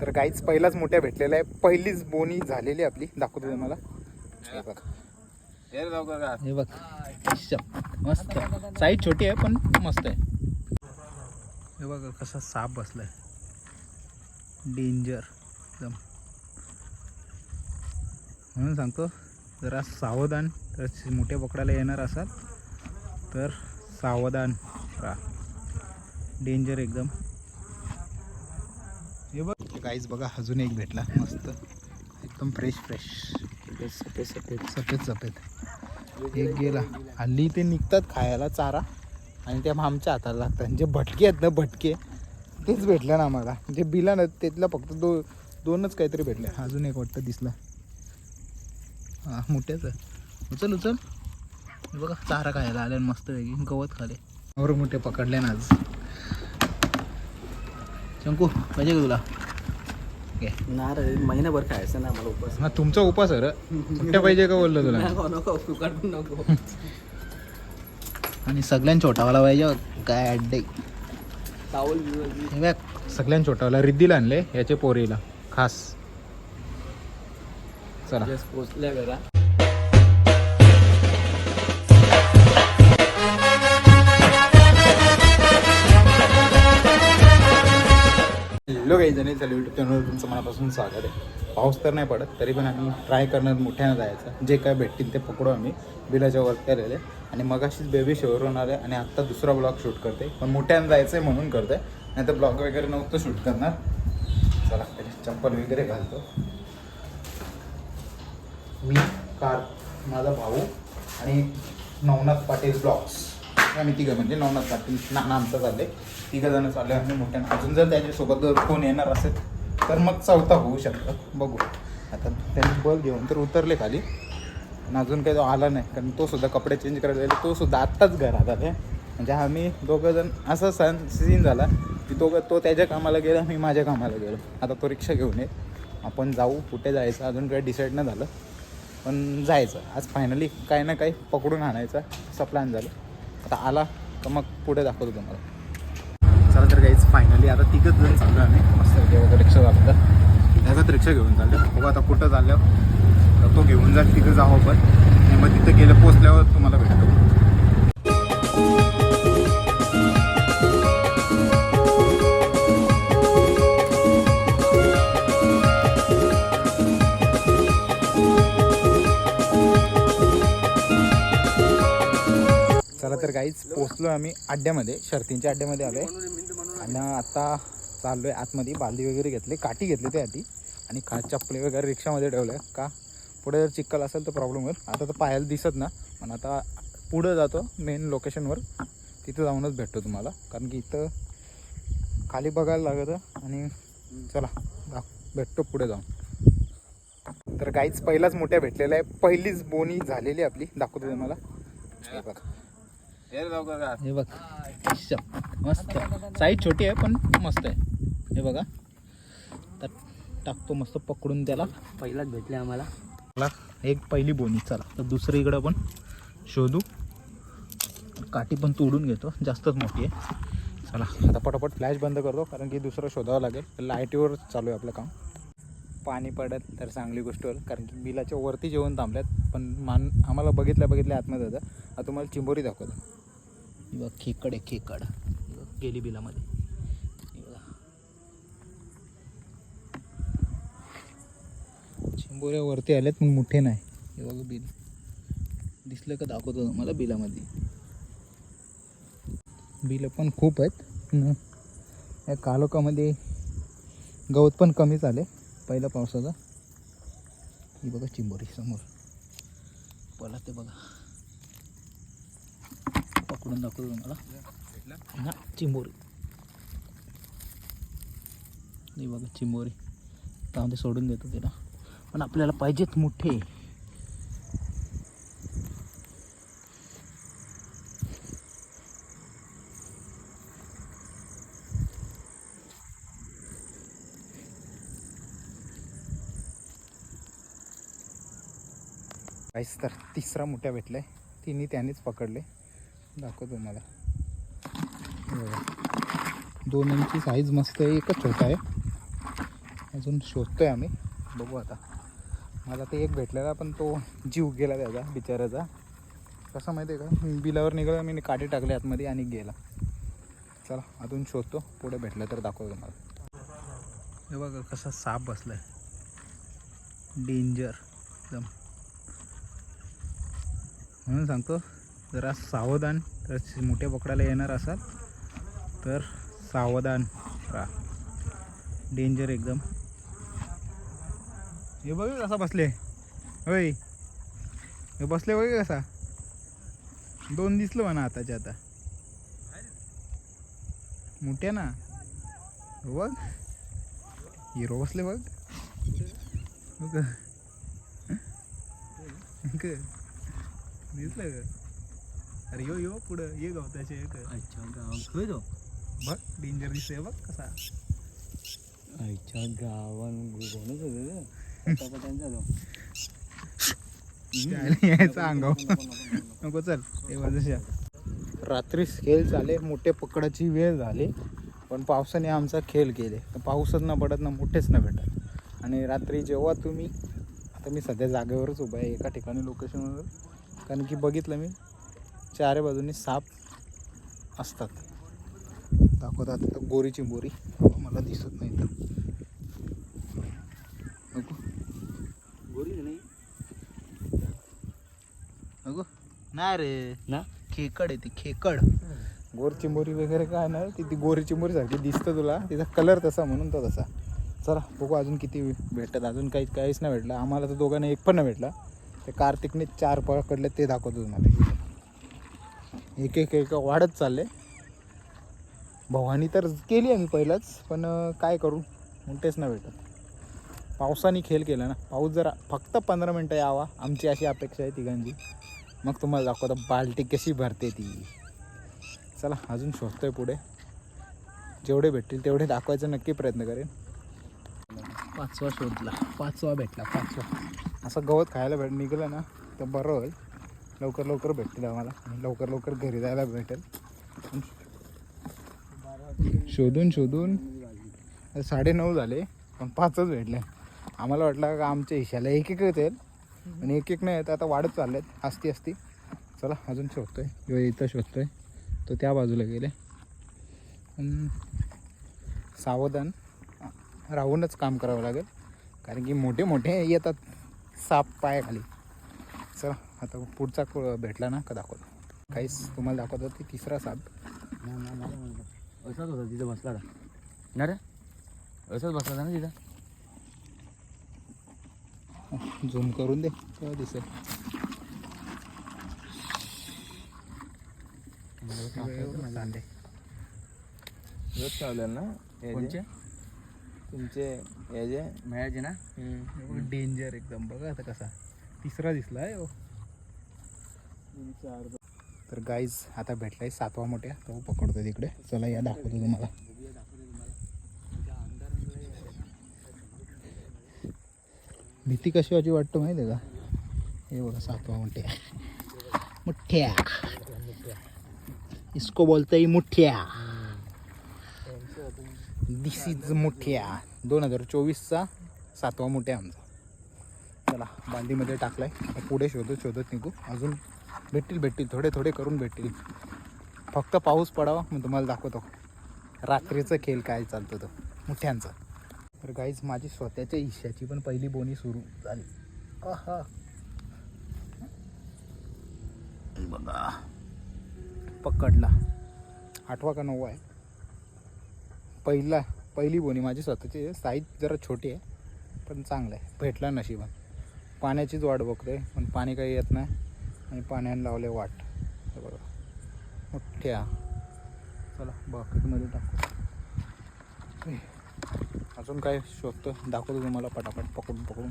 तर काहीच पहिलाच मोठ्या भेटलेला आहे. पहिलीच बोनी झालेली आपली. दाखवतो तुम्हाला. हे बघा. हे बघ. मस्त. साईज छोटी आहे पण मस्त आहे. हे बघा कसा साप बसलाय. डेंजर एकदम. म्हणून सांगतो जरा सावधान तर मोठ्या पकडायला येणार असाल तर सावधान राहा. डेंजर एकदम. काहीच बघा अजून एक भेटला. मस्त. एकदम फ्रेश फ्रेश सफेद सफेद. सफेद सफेद एक गेला. हल्ली ते निघतात खायला चारा. आणि ते मग आमच्या हाताला लागतात. जे भटके आहेत ना भटके तेच भेटलं ना आम्हाला. जे बिला ना त्यातलं फक्त दो दोनच काहीतरी भेटले. अजून एक वाटतं दिसला. हां मोठ्याच उचल उचल. बघा चारा खायला आले मस्त वेगळी गवत खाले. और मोठे पकडले ना आज. शंकू पाहिजे का तुला? घे ना रे महिनाभर खायचं ना मला उपास. हा तुमचा उपास आहे रे. मोठ्या पाहिजे का बोललो तुला? नको नको फुकट पण नको. आणि सगळ्यांना छोटावाला पाहिजे काय अड्डे. बी. हे बघ. सगळ्यांना छोटावाला रिद्धीला आणले याचे पोरीला. खास. चला. जस्ट पोचल्या घरा हॅलो काही जणी चालू यूट्यूब चॅनलवर तुमचं मनापासून स्वागत आहे. पाऊस तर नाही पडत तरी पण आम्ही ट्राय करणार मोठ्यानं जायचं. जे काय भेटतील ते पकडू आम्ही बिलाच्या वरती आलेले आणि मगाशीच बेबी शेवर होणार आहे आणि आत्ता दुसरा ब्लॉग शूट करते. पण मोठ्यानं जायचं आहे म्हणून करते. नाही तर ब्लॉग वगैरे नव्हतं शूट करणार. चला त्याची चप्पल वगैरे घालतो. मी कार माझा भाऊ आणि नवनाथ पाटील ब्लॉग्स आम्ही तिघं म्हणजे नवनाथ पाटील नाना आमचं चालले तिघं जण चालले आम्ही मोठ्यानं अजून जर त्याच्यासोबत जर कोण येणार असेल तर मग चौथा होऊ शकतं. बघू. आता त्यांनी बल घेऊन तर उतरले खाली. पण अजून काही तो आला नाही कारण तो सुद्धा कपडे चेंज करायला गेला. तो सुद्धा आत्ताच घरात आले म्हणजे आम्ही दोघं जण असा सण सीन झाला की दोघं तो त्याच्या कामाला गेला मी माझ्या कामाला गेलो. आता तो रिक्षा घेऊन ये. आपण जाऊ कुठे जायचं अजून काही डिसाईड नाही झालं. पण जायचं. आज फायनली काही ना काही पकडून आणायचा. असा प्लॅन झाला. आता आला तर मग पुढे दाखवतो तुम्हाला. चला तर काहीच फायनली आता तिघच जण चाललो आम्ही. मस्त वगैरे रिक्षा चालतं. त्याचाच रिक्षा घेऊन चाललो बघू आता कुठं चाललो तर तो घेऊन जाईल तिथं आपण. आणि मग तिथं गेलं पोचल्यावर तुम्हाला भेटतो. चला पोहोचलो पोचलो आम्ही अड्ड्यामध्ये शर्तींच्या अड्ड्यामध्ये आलो आहे आणि आता चाललो आहे आतमध्ये बालदी वगैरे घेतली काठी घेतली त्यासाठी आणि खा चपले वगैरे रिक्षामध्ये ठेवलं आहे का? पुढे जर चिक्कल असेल तर प्रॉब्लेम होईल. आता तर पायाला दिसत ना. पण आता पुढं जातो मेन लोकेशनवर तिथं जाऊनच भेटतो तुम्हाला. कारण की इथं खाली बघायला लागतं आणि चला दा भेटतो पुढे जाऊन. तर काहीच पहिलाच मोठ्या भेटलेला आहे. पहिलीच बोनी झालेली आपली. दाखवतो तुम्हाला. बघा. हे बघ. मस्त. साईज छोटी आहे पण मस्त आहे. हे बघा. तर टाकतो मस्त पकडून त्याला. पहिलाच भेटले आम्हाला. एक पहिली बोनी चला. तर दुसरीकडं पण शोधू. काठी पण तोडून घेतो. जास्तच मोठी आहे. चला आता पटापट फ्लॅश बंद करतो कारण की दुसरं शोधावं लागेल. लाईटीवर चालू आहे आपलं काम. पाणी पडत तर चांगली गोष्ट होईल कारण की बिलाच्या वरती जेवण थांबल्यात. पण मान आम्हाला बघितल्या बघितल्या आतमध्ये होतं. आता तुम्हाला चिंबोरी दाखवतो. किंवा खेकड आहे खेकड. बघ, गेली बिलामध्ये. बघा. चिंबोऱ्या वरती आल्यात पण मोठे नाही. हे बघा बिल. दिसलं का दाखवतो तुम्हाला बिलामध्ये. बिलं पण खूप आहेत. या कालोखामध्ये गवत पण कमीच आले पहिल्या पावसाचा. ही बघा चिंबोरी समोर. पला ते बघा. पकडून दाखवतो तुम्हाला? हा चिंबोरी. ही बघा चिंबोरी. त्यामध्ये सोडून देतो तिला. पण आपल्याला पाहिजेत मोठे काहीच तर तिसरा मोठ्या भेटलाय. तिन्ही त्यानेच पकडले दाखवतो तुम्हाला. दोन इंची साईज मस्त आहे एकच छोटा आहे. अजून शोधतोय आम्ही. बघू आता. मला ते एक भेटलेला पण तो जीव गेला त्याचा बिचाऱ्याचा. कसं माहिती आहे का? बिलावर निघाला मी काठी टाकले आतमध्ये आणि गेला. चला अजून शोधतो. पुढे भेटलं तर दाखवतो तुम्हाला. हे बघा कसा साप बसलाय. डेंजर एकदम. म्हणून सांगतो जरा सावधान तर मोठ्या पकडायला येणार असाल तर सावधान राहा. डेंजर एकदम. हे बघ कसा बसले. होय. हे बसले बघ कसा. दोन दिसलं म्हणा आताच्या आता. मोठ्या ना. बघ. हिरो बसले बघ. बघ. दिसलं का? अरे यो यो पुढं. ये गवताचे ये का अच्छा गाव. खंय तो? बघ डेंजर दिसतोय बघ कसा. आईच्या गावान होतं यायचं नको चल. ते वाजूया रात्री खेळ झाले मोठे पकडाची वेळ झाली पण पावसाने आमचा खेळ केले तर पाऊसच न पडत ना मोठेच न भेटत. आणि रात्री जेव्हा तुम्ही आता मी सध्या जागेवरच उभा आहे एका ठिकाणी लोकेशनवर कारण की बघितलं मी चारी बाजूनी साप असतात. दाखवतात आता गोरीची बोरी मला दिसत नाही तर. गोरी नाही. अगो नाही रे. ना? खेकड आहे ती खेकड. गोर चिंबोरी वगैरे काय नाही. ती ती गोरी चिंबोरी सारखी दिसतं तुला. तिचा कलर तसा म्हणून तो तसा. चला बघू अजून किती भेटतात. अजून काही काहीच नाही भेटलं. आम्हाला तर दोघांना एक पण नाही भेटला. ते कार्तिकने चार पकडले ते दाखवतो तुम्हाला. एक एक एक वाढत चालले भवानी तर केली आम्ही पहिलाच पण काय करू? मग तेच ना भेटत. पावसाने खेळ केला ना. पाऊस जरा फक्त पंधरा मिनटं यावा. आमची अशी अपेक्षा आहे तिघांची. मग तुम्हाला दाखवतो बाल्टी कशी भरते ती. चला अजून शोधतोय पुढे. जेवढे भेटतील तेवढे दाखवायचा नक्की प्रयत्न करेन. पाचवा शोधला. पाचवा भेटला पाचवा. असं गवत खायला भेट निघलं ना तर बरं होईल. लवकर लवकर भेटतील आम्हाला. लवकर लवकर घरी जायला भेटेल. शोधून शोधून साडेनऊ झाले पण पाचच भेटले. आम्हाला वाटलं का आमच्या हिशाला एक एक येतील आणि एक एक नाही येत. आता वाढत चालले आहेत असती असती चला अजून शोधतोय. किंवा इथं शोधतोय. तो त्या बाजूला गेले. सावधान राहूनच काम करावं लागेल. कारण की मोठे मोठे येतात साप पायाखाली. चला आता पुढचा को- भेटला ना का दाखवतो. काहीच तुम्हाला दाखवतो ते तिसरा साप. असाच होता तिथं बसला का ना रे? असाच बसला होता ना तिथं? झूम करून दे तेव्हा दिसेल. सांडे. रोज चावलेलं ना? याचे? कोणचे? तुमचे याचे मिळायचे ना? डेंजर एकदम. बघा आता कसा. तिसरा दिसला आहे तर गाईज आता भेटलाय सातवा मोठ्या तो पकडतो तिकडे. चला या दाखवतो तुम्हाला. भीती कशी वाजी वाटतो माहिती आहे का? हे बघा सातवा मोठ्या. मुठ्या इसको बोलतय मुठ्या दिस इज मुठ्या दोन हजार चोवीसचा सातवा मोठ्या आमचा. चला बांधीमध्ये टाकलाय. पुढे शोधत शोधत निघू. अजून भेटतील भेटतील. थोडे थोडे करून भेटतील. फक्त पाऊस पडावा मग तुम्हाला दाखवतो. रात्रीचं खेळ काय चालतो तो? मुठ्यांचा. तर गाईज माझी स्वतःच्या हिश्श्याची पण पहिली बोनी सुरू झाली. आहा. बघा. पकडला. आठवा का नववा आहे? पहिला पहिली बोनी माझी स्वतःची साईज जरा छोटी आहे पण चांगलं आहे. भेटला नशिबान पाण्याचीच वाट बघतोय पण पाणी काही येत नाही. आणि पाण्याने लावले वाट. हे बघा. मोठ्या. चला बकेटमध्ये टाकू. अजून काय शोधतो दाखवतो तुम्हाला पटापट पकडून पकडून.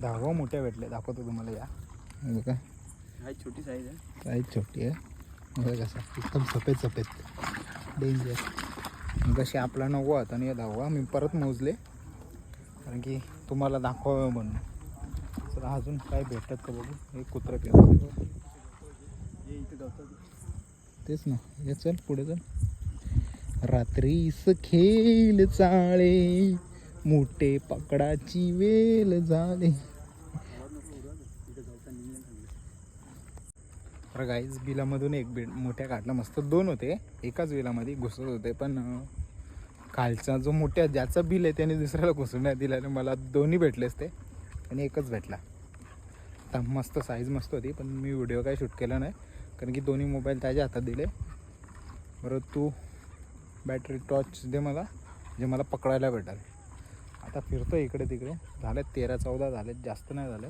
दहावा मोठ्या भेटल्या दाखवतो तुम्हाला या. बघा. हाय छोटी साईज आहे. साईज छोटी आहे. बघा कसा. एकदम सफेद सफेद. डेंजर मग अशी आपला नववा होता आणि या दहावा. मी परत मोजले. कारण की तुम्हाला दाखवावं म्हणून. तर अजून काय भेटतात का बघू? एक कुत्रा पिवळा तेच ना हे चल पुढे चल. रात्रीस खेळ चाळे मोठे पकडाची वेल झाले. तर गाईज बिलामधून एक बीड मोठ्या काढला मस्त दोन होते. एकाच बिलामध्ये घुसत होते पण खालचा जो मोठ्या ज्याचं बिल आहे त्याने दुसऱ्याला घुसून नाही दिला आणि मला दोन्ही भेटलेच ते. आणि एकच भेटला. आता मस्त साईज मस्त होती पण मी व्हिडिओ काही शूट केला नाही. कारण की दोन्ही मोबाईल त्याच्या हातात दिले. बरं तू बॅटरी टॉर्च दे मला जे मला पकडायला भेटेल. आता फिरतो इकडे तिकडे. झाले तेरा चौदा झाले जास्त नाही झाले.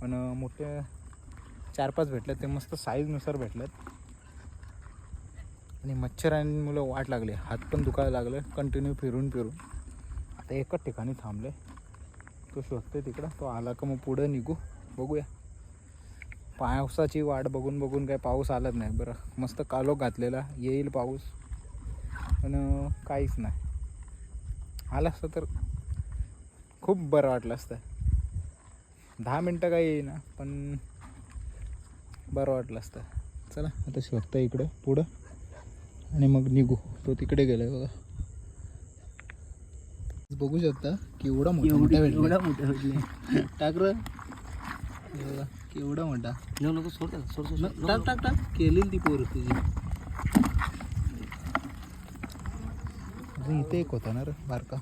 पण मोठे चार पाच भेटले ते मस्त साईजनुसार भेटलेत. आणि मच्छरांमुळे वाट लागली. हात पण दुखायला लागले. कंटिन्यू फिरून फिरून. आता एकच ठिकाणी थांबले. तो शोधतोय तिकडं. तो आला का मग पुढं निघू. बघूया. पावसाची वाट बघून बघून काय पाऊस आलाच नाही. बरं मस्त कालोख घातलेला. येईल पाऊस. पण काहीच नाही. आला असतं तर खूप बरं वाटलं असतं. दहा मिनटं काही येईना पण बरं वाटलं असतं. चला आता शोधतं इकडं पुढं. आणि मग निघू. तो तिकडे गेलाय बघा. बघू शकता केवढा मोठा मोठा भेटला मोठे भेटले टाक र हे बघा केवढा मोठा नको नको सोड त्याला, सोड सोड, सोड. टाक टाक टाक. केली ती पोर तुझी. अजून इथे एक होता ना रे बारका.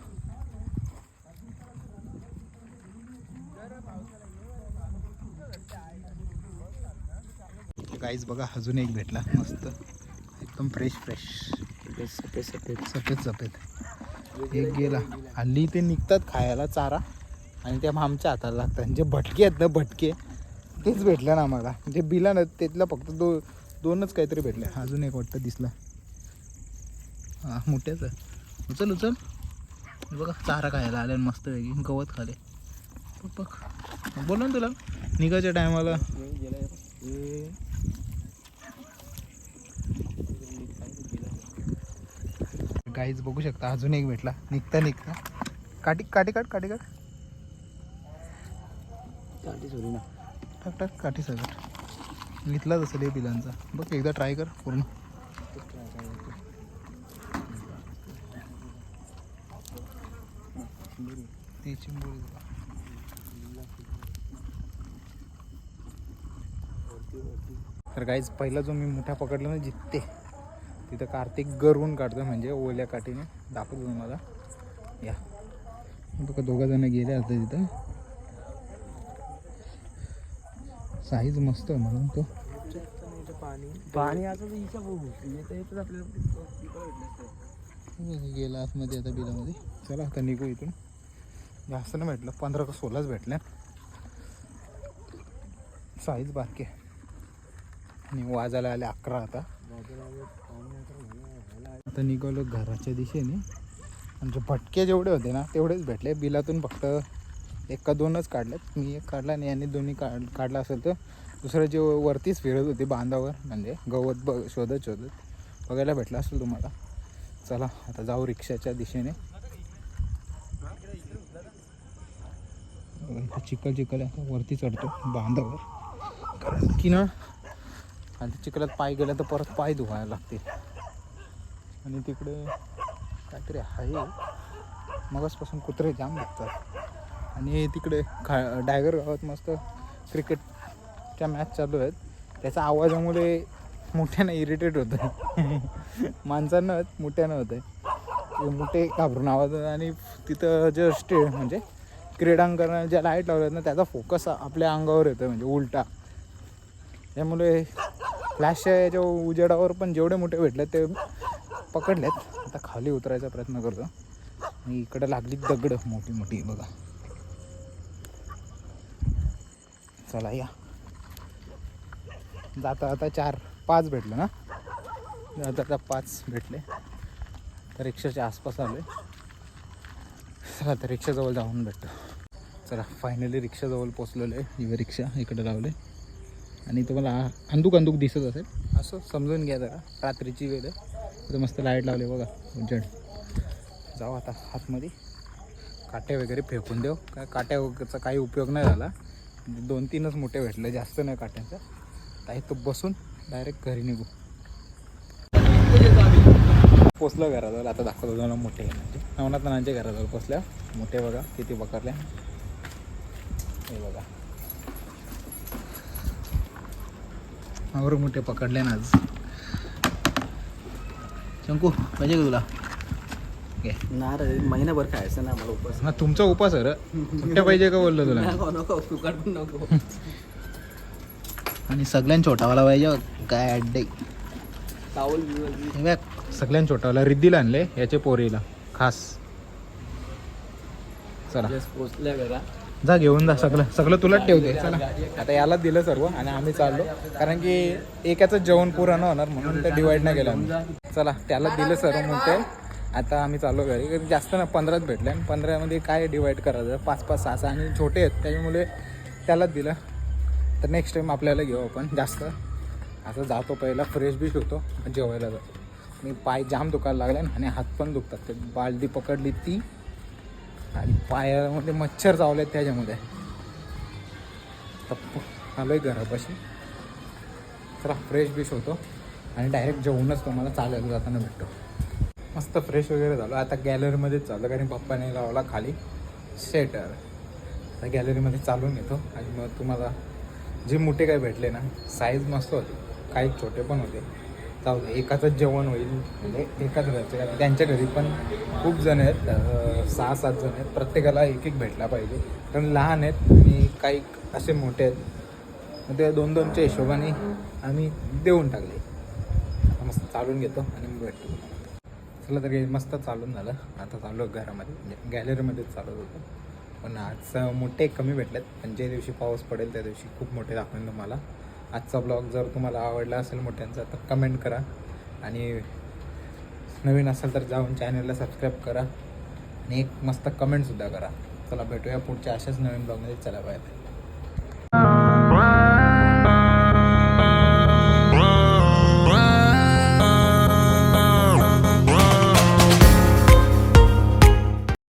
काहीच बघा अजून एक भेटला. मस्त. एकदम फ्रेश फ्रेश सफेद सफेद. सफेद सफेद. एक गेला. हल्ली ते निघतात खायला चारा. आणि त्या आमच्या हाताला लागतात. जे भटके आहेत ना भटके तेच भेटलं ना आम्हाला. जे बिला ना त्यातलं फक्त दो दोनच काहीतरी भेटले. अजून एक वाटतं दिसला. हां मोठ्याच आहे उचल उचल. बघा चारा खायला आल्या मस्त वेगळी गवत खाले. बघ बघ. बोला ना तुला. निघायच्या टायमाला. गाईज बघू शकता. अजून एक भेटला. निघता निघता. काठी काठी काट काटी काट काठी सोडी ना. टाक टाक काठी सगळं घेतलाच असेल हे बिलांचा. बघ एकदा ट्राय कर पूर्ण. ती चिंबोरी तर काहीच पहिला जो मी मोठा पकडला ना जित्ते तिथं कार्तिक गरवून काढतो म्हणजे ओल्या काठीने. दाखवतो तुम्हाला. या. बघा दोघा जण गेले आता तिथं. साईज मस्त आहे म्हणून तो. पाणी आता आपल्याला बघा, गेला आतमध्ये आता बिलामध्ये. चला आता निघू इथून. जास्त नाही भेटलं. पंधरा का सोळाच भेटल्या साईज बारकी आहे. आणि वाजायला आले अकरा आता. आता निघालो घराच्या दिशेने. आणि जे भटके जेवढे होते ना तेवढेच भेटले. बिलातून फक्त एक का दोनच काढलेत मी एक काढला आणि यांनी दोन्ही काढ काढला असेल तर दुसरं जे वरतीच फिरत होते बांधावर म्हणजे गवत ब शोधत शोधत बघायला भेटलं असेल तुम्हाला. चला आता जाऊ रिक्षाच्या दिशेने. चिखल चिखल आहे. आता वरती चढतो बांधावर. कारण की ना आणि चिखलात पाय गेला तर परत पाय धुवायला लागतील. आणि तिकडे काहीतरी आहे. मगासपासून कुत्रे जाम लागतात आणि तिकडे खा डायगर गावात मस्त क्रिकेटच्या मॅच चालू आहेत. त्याच्या आवाजामुळे मोठ्यानं इरिटेट होतं माणसांना मोठ्यानं होतं ते मोठे घाबरून आवाज आणि तिथं जे स्टे म्हणजे क्रीडांगण ज्या लाइट लावल्यात ना त्याचा फोकस आपल्या अंगावर येतो म्हणजे उलटा. त्यामुळे फ्लॅशच्या याच्या उजेडावर पण जेवढे मोठे भेटले ते पकडलेत. आता खाली उतरायचा प्रयत्न करतो. आणि इकडे लागली दगड मोठी मोठी बघा. चला या. जाता आता चार पाच भेटलं ना? जाता आता पाच भेटले. तर रिक्षाच्या आसपास आलो चला आता रिक्षाजवळ जाऊन भेटतो चला फायनली रिक्षाजवळ पोचलेलो आहे. ही रिक्षा इकडे लावले आणि तुम्हाला अंदूक अंदूक दिसत असेल. असं समजून घ्या जरा. रात्रीची वेळ आहे. तर मस्त लाइट लावले बघा. उजेड. जाऊ आता आतमध्ये काटे वगैरे फेकून देऊ. काय काट्याचा काही उपयोग नाही झाला. दोन तीनच मोठे भेटले जास्त नाही काट्यांचा. ताई तो बसून डायरेक्ट घरी निघू. पोचलं घराजवळ आता दाखवतो तुम्हाला मोठे म्हणजे. नवनाथ नानांच्या घराजवळ पोचल्या मोठे बघा किती पकडले. हे बघा. और मोठे पकडले ना आज. शंकू पाहिजे का तुला. घे ना रे महिनाभर खायचं ना मला उपास. ना तुमचा उपास आहे रे. सुट्ट्या पाहिजे का बोललो तुला? नको नको फुकट पण नको. आणि सगळ्यां छोटावाला पाहिजे. काय अड्डे. टावल बिवल हे बघ. सगळ्यां छोटावाला रिद्धीला आणले याचे पोरीला. खास. चला. जस्ट पोचल्या घरा जा घेऊन जा सगळं सगळं तुलाच ठेवते. चला. आता यालाच दिलं सर्व आणि आम्ही चाललो. कारण की एकाचं जेवण पुरं न होणार म्हणून ते डिवाईड नाही केलं आम्ही. चला त्याला दिलं सर्व म्हणते. आता आम्ही चाललो घरी. जास्त ना पंधराच भेटले. आणि पंधरामध्ये काय डिवाईड करायचं? पाच पाच सहा सहा आणि छोटे आहेत. त्याच्यामुळे त्यालाच दिलं. तर नेक्स्ट टाईम आपल्याला घेऊ आपण जास्त. असं जातो पहिला फ्रेश बीश होतो जेवायला जातो. आणि पाय जाम दुखायला लागले आणि हात पण दुखतात. ते बालदी पकडली ती आणि पायामध्ये मच्छर चावले त्याच्यामध्ये. तप्प. आलो आहे घरापाशी. जरा फ्रेश बीश होतो. आणि डायरेक्ट जेवूनच तुम्हाला चालायला जाताना भेटतो. मस्त फ्रेश वगैरे झालो. आता गॅलरीमध्येच चाललं कारण पप्पाने लावला खाली शेटर आता गॅलरीमध्ये चालून येतो आणि मग तुम्हाला जे मोठे काय भेटले ना साईज मस्त होते. काही छोटे पण होते. जाऊ दे एकाचंच जेवण होईल. म्हणजे एकाच घरचे. कारण त्यांच्या घरी पण खूप जण आहेत. सहा सात जण आहेत. प्रत्येकाला एक एक भेटला पाहिजे. कारण लहान आहेत आणि काही असे मोठे आहेत. मग ते दोन दोनच्या हिशोबाने आम्ही देऊन टाकले. मस्त चालून घेतो आणि मग भेटतो. चला तर मस्त चालून झालं. आता चालू घरामध्ये. म्हणजे गॅलरीमध्येच चालत होतं. पण आज मोठे कमी भेटलेत. पण ज्या दिवशी पाऊस पडेल त्या दिवशी खूप मोठे दाखवेन तुम्हाला. आजचा ब्लॉग जर तुम्हाला आवडला असेल मोठ्यांचा तर कमेंट करा. आणि नवीन असेल तर जाऊन चॅनलला सबस्क्राईब करा. आणि एक मस्त कमेंटसुद्धा करा. चला भेटूया पुढच्या अशाच नवीन ब्लॉगमध्ये चला बाय